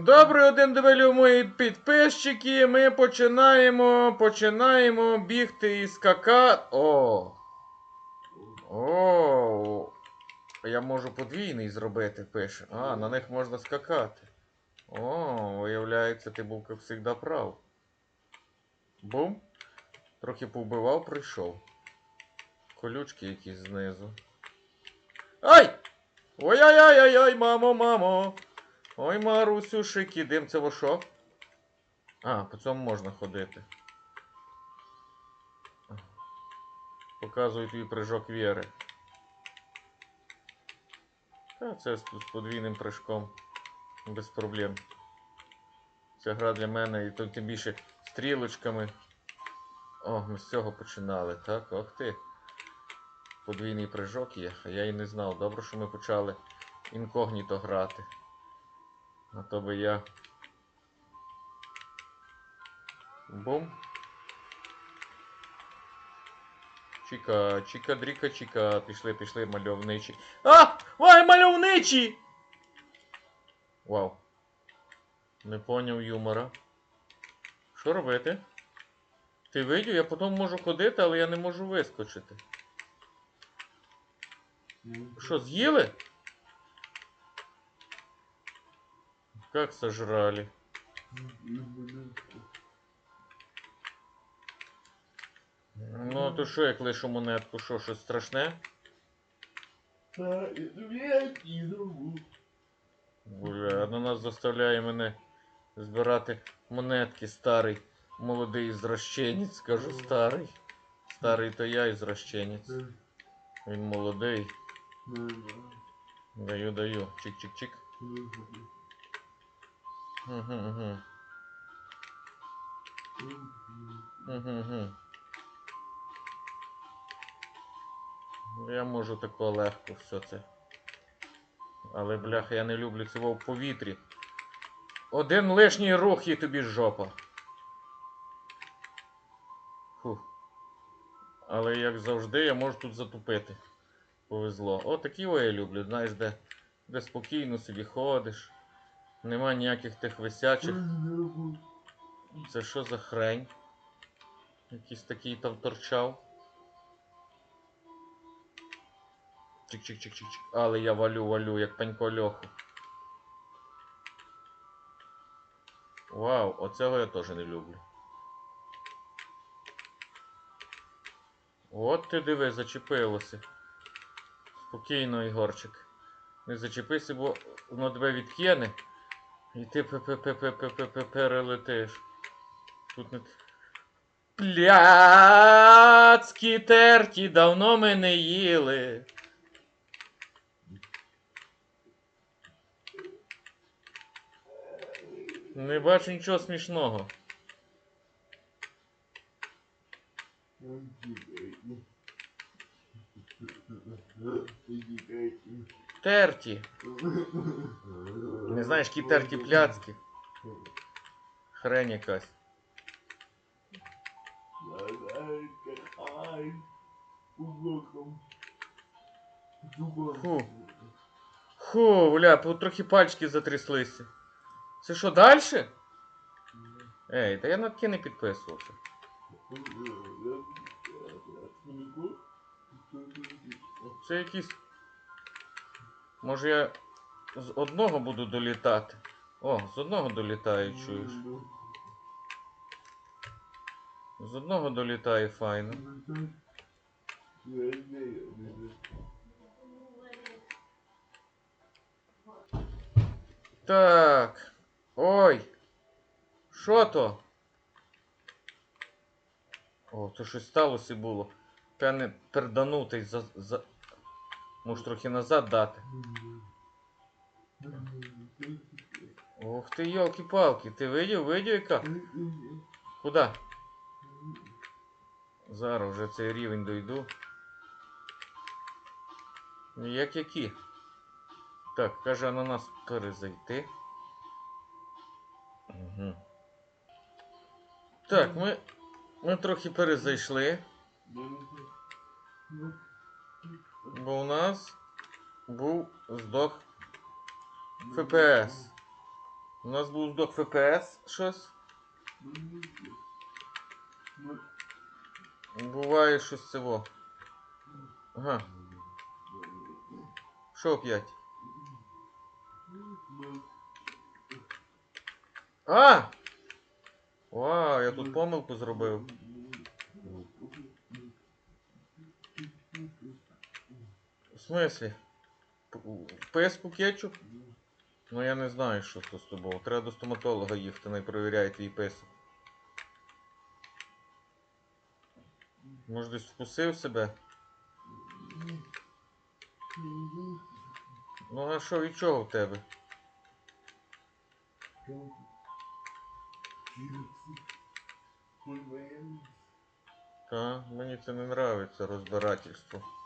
Добрий один дебелю мої підписчики. Ми починаємо, починаємо бігти і скакати. О! О! Я можу подвійний зробити, пише. А, на них можна скакати. О, виявляється, ти був, як завжди, прав. Бум. Трохи повбивав, прийшов. Колючки якісь знизу. Ай! Ой-ой-ой-ой, мамо, мамо! Ой, Марусю, шики, дим, це во що? А, по цьому можна ходити. Показую твій прыжок віри. Та це з, з подвійним прыжком. Без проблем. Ця гра для мене і то тим більше стрілочками. О, ми з цього починали, так? Ох ти. Подвійний прыжок є, а я і не знав. Добре, що ми почали інкогніто грати. А то би я. Бум. Чіка, чіка, дріка, чіка. Пішли, пішли, мальовничі. А! Ой, мальовничі! Вау. Не поняв юмора. Що робити? Ти видів, я потім можу ходити, але я не можу вискочити. Що, з'їли? Как сожрали? Ну, а то що, як лишу монетку, що, щось страшне? Бля, ананас заставляє мене збирати монетки старий, молодий зрощенець, скажу старий. Старий то я ізрощенець. Він молодий. Даю, даю. Чик-чик-чик. Угу, угу. Я можу тако легко все це. Але, бляха, я не люблю цього в повітрі. Один лишній рух і тобі жопа. Фух. Але як завжди, я можу тут затупити. Повезло. О, такі я люблю, знаєш, де, де спокійно собі ходиш. Нема ніяких тих висячих. Це що за хрень? Якийсь такий там торчав. Чик-чик-чик-чик-чик. Але я валю, валю, як панько льоху. Вау, оцього я теж не люблю. От ти диви, зачепилося. Спокійно, Ігорчик. Не зачепися, бо воно тебе відкине. І ти перелетиш. Тут не. Пляцкі терті давно ми не їли. Не бачу нічого смішного. Терті. Не знаєш, які терті пляцки. Хрень якась. Фу. Фу, бля, трохи пальчики затряслися. Це що, далі? Ей, та я на таке не підписувався. Це якісь. Може я з одного буду долітати. О, з одного долітаю, чуєш. З одного долітає файно. Так. Ой. Що то? О, то щось сталося було. Певне перданутий за. за... Може трохи назад дати. Ох ти, йолки-палки, ти видів, видів яка? Куда? Зараз вже цей рівень дойду. Ну, Як які? Так, каже на нас перезайти. Угу. Так, ми, ми трохи перезайшли, бо у нас був здох ФПС. У нас був здох ФПС щось. Буває щось цього. Ага. Що опять? А! Вау, я тут помилку зробив. В смислі? Писку кетчуп? Ну я не знаю, що це з тобою. Треба до стоматолога їхати, не перевіряє твій писок. Може десь вкусив себе? Ну а що від чого в тебе? Та, мені це не нравиться розбирательство.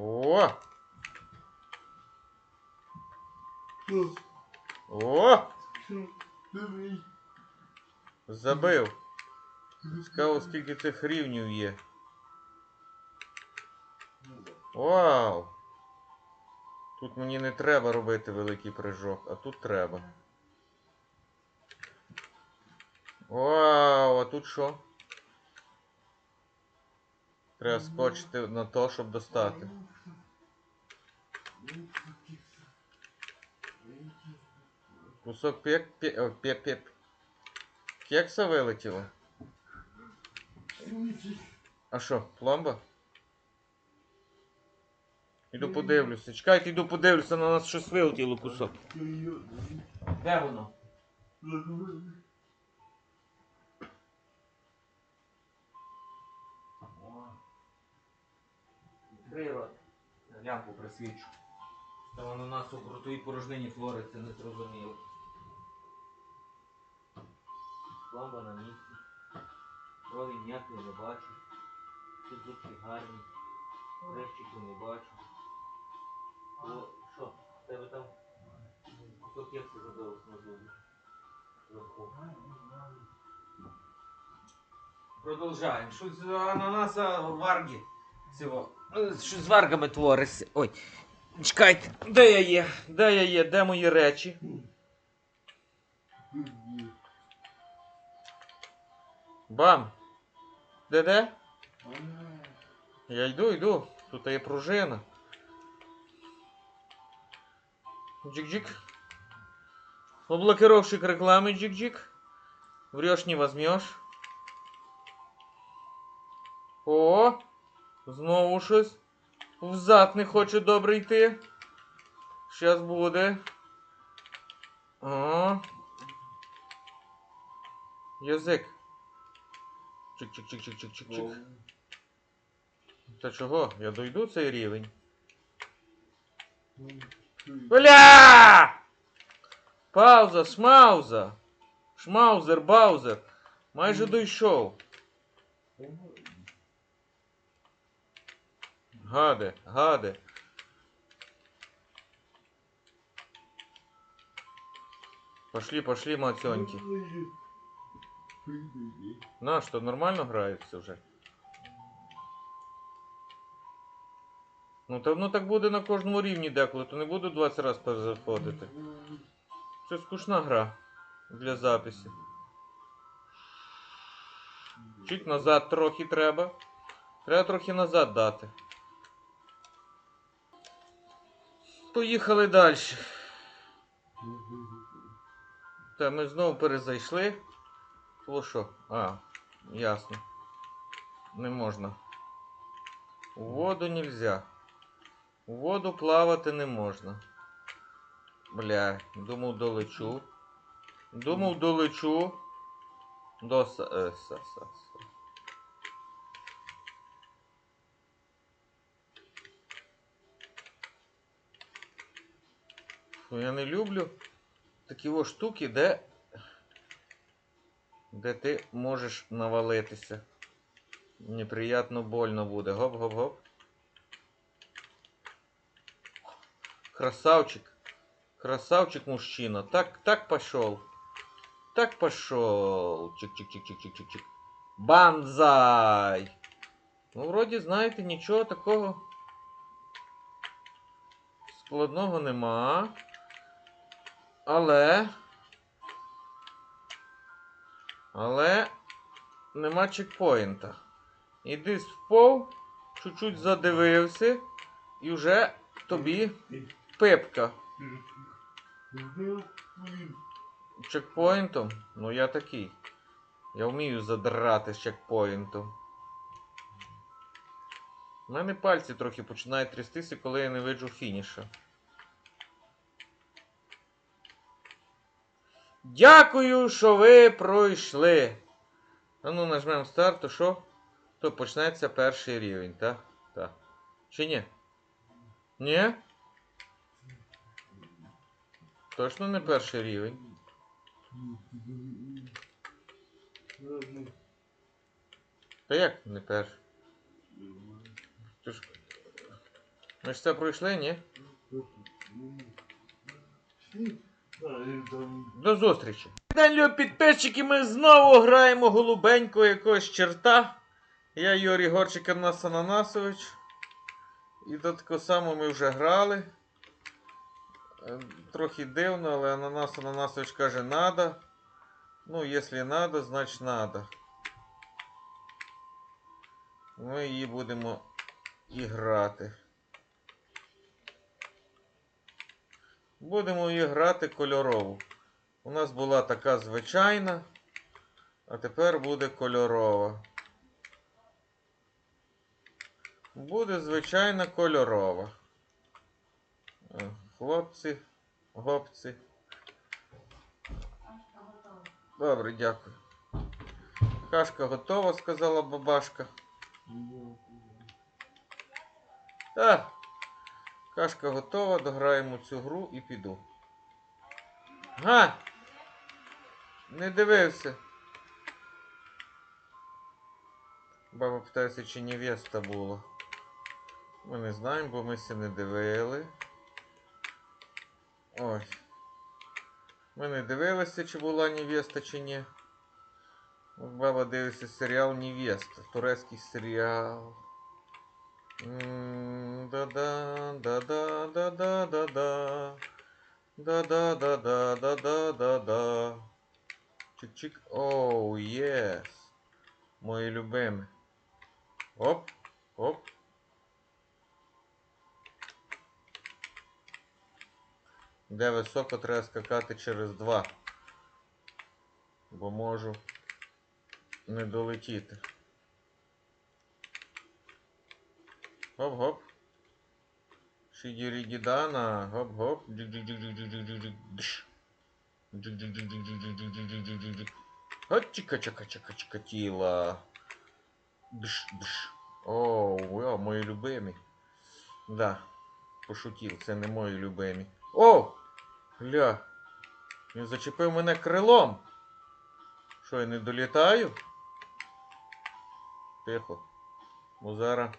О! О! Забив. Цікаво, скільки цих рівнів є. Вау! Тут мені не треба робити великий прыжок, а тут треба. Вау, а тут що? Треба скочити на то, щоб достати. Кусок пек, пек, пек, пек. Кекса вилетіло. А що, пломба? Іду подивлюся. Чекайте, іду подивлюся, на нас щось вилетіло кусок. Де воно? Лямпу присвічу. Та воно нас у крутій порожнині твориться, не зрозуміло. Пломба на місці. Крові ніякої не бачу. Всі зубки гарні. Хрещику не бачу. О, що? Тебе там кусок кекса забилось на зубі. Зверху. Продовжаємо. Щось з ананаса варги. Цього. Е, Щось з варгами твориться. Ой. Чекайте, де я є? Де я є? Де мої речі? Бам! Де де? Я йду, йду. Тут є пружина. Джик-джик. Блокировщик рекламы, джик-джик. Врешь, не возьмешь. О! Знову щось. Взад не хоче добре йти. Щас буде. О. Язик. Чик-чик-чик-чик-чик-чик-чик. Та чого? Я дойду цей рівень. Бля! Пауза, шмауза. Шмаузер, баузер. Майже дійшов. Гаде, гаде. Пошли, пошли, мацьоньки. На, що, нормально грається вже? Ну, то, ну так буде на кожному рівні деколи, то не буду 20 разів перезаходити. Це скучна гра для записів. Чуть назад трохи треба. Треба трохи назад дати. Поїхали далі. Та ми знову перезайшли. О що? А, ясно. Не можна. У воду нельзя. У воду плавати не можна. Бля, думав долечу. Думав долечу. До са, е, са, са, Ну, я не люблю такі о штуки, де, де ти можеш навалитися. Неприятно больно буде. Гоп-гоп-гоп. Красавчик. Красавчик мужчина. Так, так пошел. Так пошел. Чик-чик-чик-чик-чик-чик. Банзай. Ну, вроді, знаєте, нічого такого складного нема. Але. Але нема чекпоінта. Іди впов, чуть-чуть задивився, і вже тобі пипка. Чекпоінтом? Ну я такий. Я вмію задрати з чекпоінтом. У мене пальці трохи починають трястися, коли я не виджу фініша. Дякую, що ви пройшли. А ну нажмемо старт, то що? То почнеться перший рівень, так? Так. Чи ні? Ні? Точно не перший рівень. Та як не перший? Ми ж це пройшли, ні? До зустрічі. День, підписчики, ми знову граємо голубенького якогось черта. Я Юрій Горчик Анас Ананасович. І до такого самого ми вже грали. Е, Трохи дивно, але Ананас Ананасович каже надо. Ну, якщо надо, значить надо. Ми її будемо і грати. Будемо її грати кольорову. У нас була така звичайна, а тепер буде кольорова. Буде звичайна кольорова. Е, Хлопці, гопці. Добре, дякую. Кашка готова, сказала бабашка. Так. Кашка готова, дограємо цю гру і піду. Га! Не дивився. Баба питається, чи невеста була. Ми не знаємо, бо ми се не дивили. Ой. Ми не дивилися, чи була невеста, чи ні. Баба дивиться серіал Невеста. Турецький серіал. М, да-да, да-да, да-да. Да-да-да-да, да-да-да-да. Чик-чик. Оу, єс. Мої любимі. Оп, оп. Де високо треба скакати через два. Бо можу не долетіти. Гоп-гоп. Шиді-ріді-дана. Гоп-гоп. Джик-джик-джик-джик-джик-джик-джик. Чика-чика-чика-чика-чикатіла. Дш-дш. Оу, о, мої любимі. Да, пошутів, це не мої любимі. О! Гля. Він зачепив мене крилом. Що, я не долітаю? Тихо. Бо зараз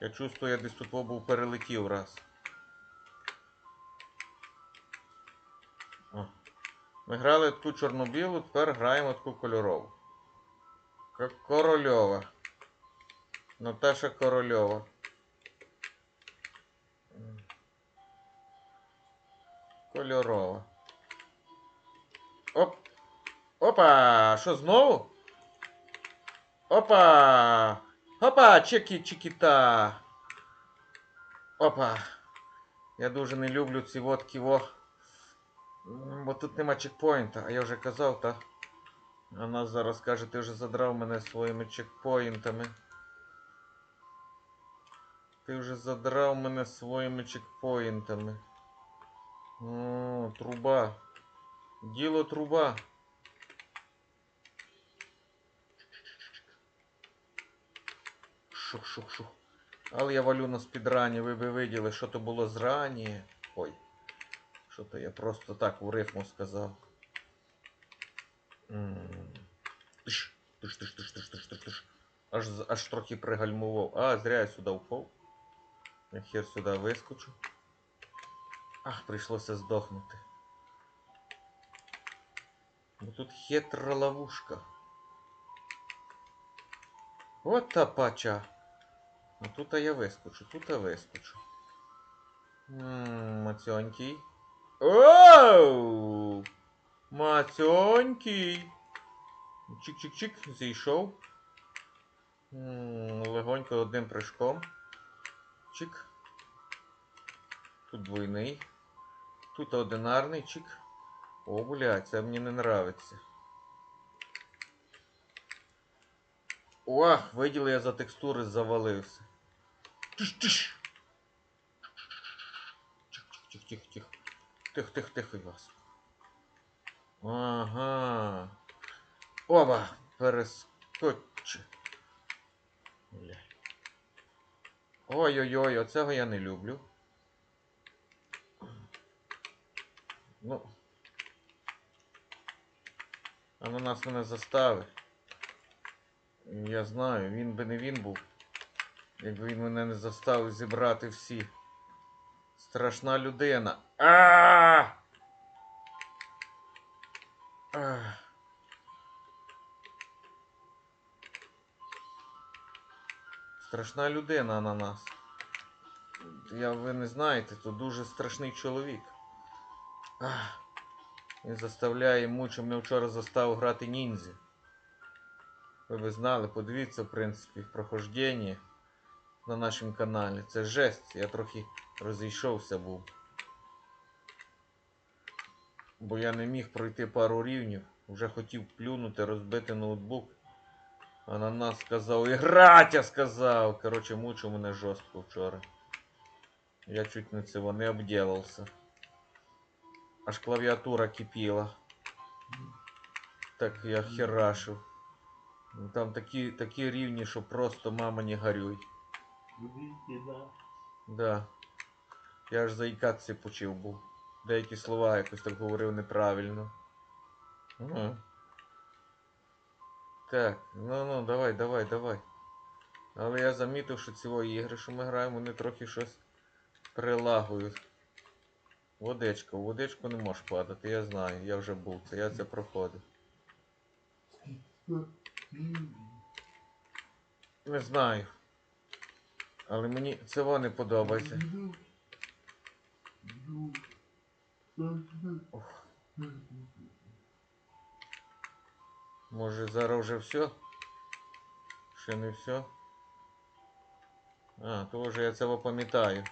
я чувствую, я десь тут був перелетів раз. Ми грали ту чорно-білу, тепер граємо таку кольорову. Корольова. Наташа Корольова. Кольорова. Оп. Опа! Що знову? Опа! Опа! Чекі чекіта! Опа! Я дуже не люблю ці водки во. Бо тут нема чекпоінта, а я вже казав, та? Вона зараз каже, ти вже задрав мене своїми чекпоінтами. Ти вже задрав мене своїми чекпоінтами. О, труба. Діло труба. Шух-шух-шух. Але я валю на спідрані, ви би виділи, що то було зрані. Ой. Що то я просто так у рифму сказав. Тиш, тиш, тиш, тиш, тиш, тиш, тиш, тиш. Аж, аж трохи пригальмував. А, зря я сюди впав. Я хер сюди вискочу. Ах, прийшлося здохнути. Бо тут хитра ловушка. От та пача. Ну тут я вискочу, тут я вискочу. Ммм, мацьонький. Оу! Мацьонький. Чик-чик-чик, зійшов. М, Легонько одним прыжком. Чик. Тут двойний. Тут одинарний чик. О, блядь, це мені не нравиться. О, виділи я за текстури завалився. Тиш-тиш. Тих-тих-тих-тих. Вас. Ага. Оба! Перескоче. Бля. Ой-ой-ой, оцього я не люблю. Ну. Ананас мене заставить. Я знаю, він би не він був. Якби він мене не заставив зібрати всі. Страшна людина. А! Страшна людина на нас. Я ви не знаєте, то дуже страшний чоловік. Ах. Він заставляє мучив мене вчора заставив грати ніндзі. Ви б знали, подивіться, в принципі, прохождення на нашому каналі. Це жесть. Я трохи розійшовся був. Бо я не міг пройти пару рівнів. Вже хотів плюнути, розбити ноутбук. А на нас сказав, іграть, я сказав. Коротше, мучив мене жорстко вчора. Я чуть не цього не обділався. Аж клавіатура кипіла. Так я херашив. Там такі, такі рівні, що просто мама не горюй. Да. Я аж заїкатися почив був. Деякі слова якось так говорив неправильно. Угу. Так, ну ну, давай, давай, давай. Але я замітив, що ці ігри, що ми граємо, вони трохи щось прилагують. Водичка, у водичку не можеш падати, я знаю, я вже був це, я це проходив. Не знаю. Але мені це не подобається. Може зараз вже все? Ще не все? А, то вже я це пам'ятаю.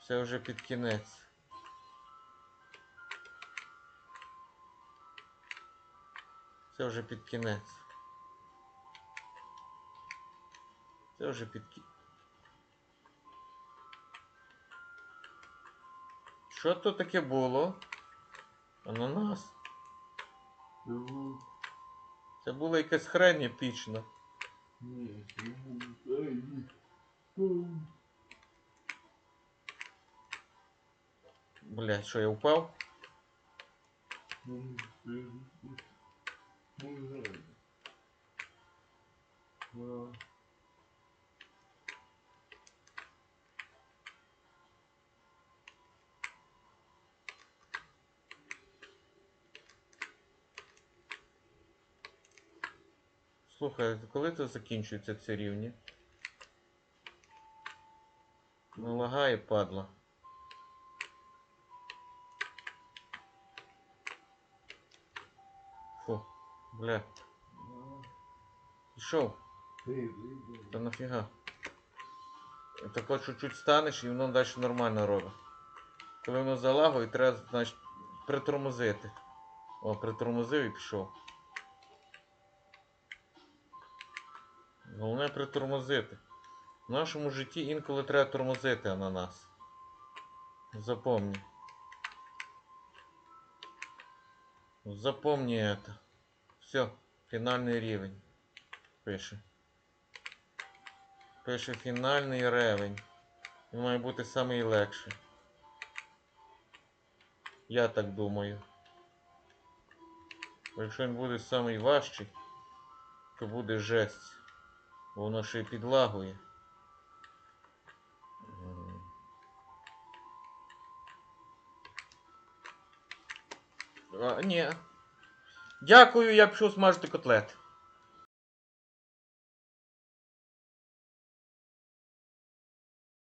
Все вже під кінець. Це вже під кінець. Це вже під кінець. Що то таке було? Ананас. Це була якась хрень епічна. Блять, що я упав? Слухай, коли це закінчується ці рівні? Ну лагає, падла. Фу, бля. Пішов. Та нафіга. Так от чуть-чуть станеш і воно далі нормально робить. Коли воно залагує, треба, значить, притормозити. О, притормозив і пішов. Головне притормозити. В нашому житті інколи треба тормозити ананас. Запомни. Запомни это. Все, фінальний рівень. Пише. Пише фінальний рівень. Він має бути самий легший. Я так думаю. Якщо він буде самий важчий, то буде жесть. Воно ще й підлагує. А, ні. Дякую, я пішов смажити котлет.